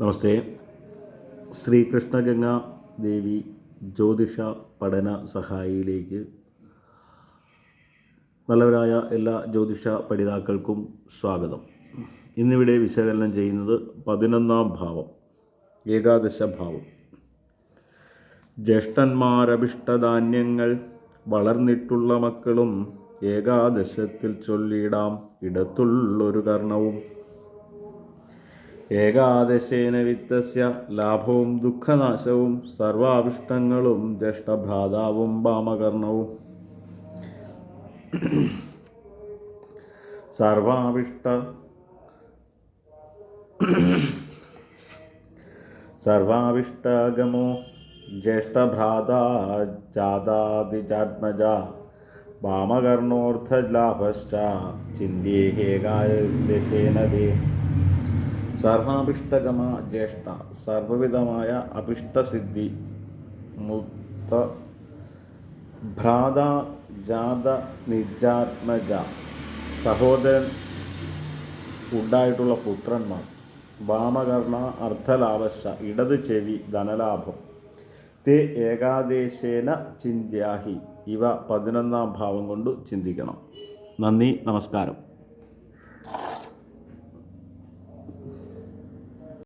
നമസ്തേ. ശ്രീകൃഷ്ണഗംഗ ദേവി ജ്യോതിഷ പഠന സഹായിയിലേക്ക് നല്ലവരായ എല്ലാ ജ്യോതിഷ പഠിതാക്കൾക്കും സ്വാഗതം. ഇന്നിവിടെ വിശകലനം ചെയ്യുന്നത് പതിനൊന്നാം ഭാവം ഏകാദശ ഭാവം. ജ്യേഷ്ഠന്മാരഭിഷ്ടധാന്യങ്ങൾ വളർന്നിട്ടുള്ള മക്കളും ഏകാദശത്തിൽ ചൊല്ലിടാം ഇടത്തുള്ളൊരു കർണവും. ഏകാദശേന വിത്തസ്യ ലാഭവും ദുഃഖനാശവും സർവാവിഷ്ടങ്ങളും ജ്യേഷ്ഠഭ്രാതാവും വാമകർണവും സർവാവിഷ്ട സർവാഭിഷ്ടഗമോ ജ്യേഷ്ഠഭ്രാതാ ജാതാതിജാത്മജ വാമകർണോർത്ഥലാഭശ്ച ചിന്യേകാദശേന ദേ സർവാഭിഷ്ടഗമ ജ്യേഷ്ഠ. സർവവിധമായ അഭിഷ്ടസിദ്ധി മുക്ത ഭ്രാത ജാത നിജാത്മജ സഹോദരൻ ഉണ്ടായിട്ടുള്ള പുത്രന്മാർ വാമകർണ അർത്ഥലാഭശ ഇടത് ചെവി ധനലാഭം. തേ ഏകാദേശേന ചിന്യാഹി ഇവ പതിനൊന്നാം ഭാവം കൊണ്ട് ചിന്തിക്കണം. നന്ദി നമസ്കാരം.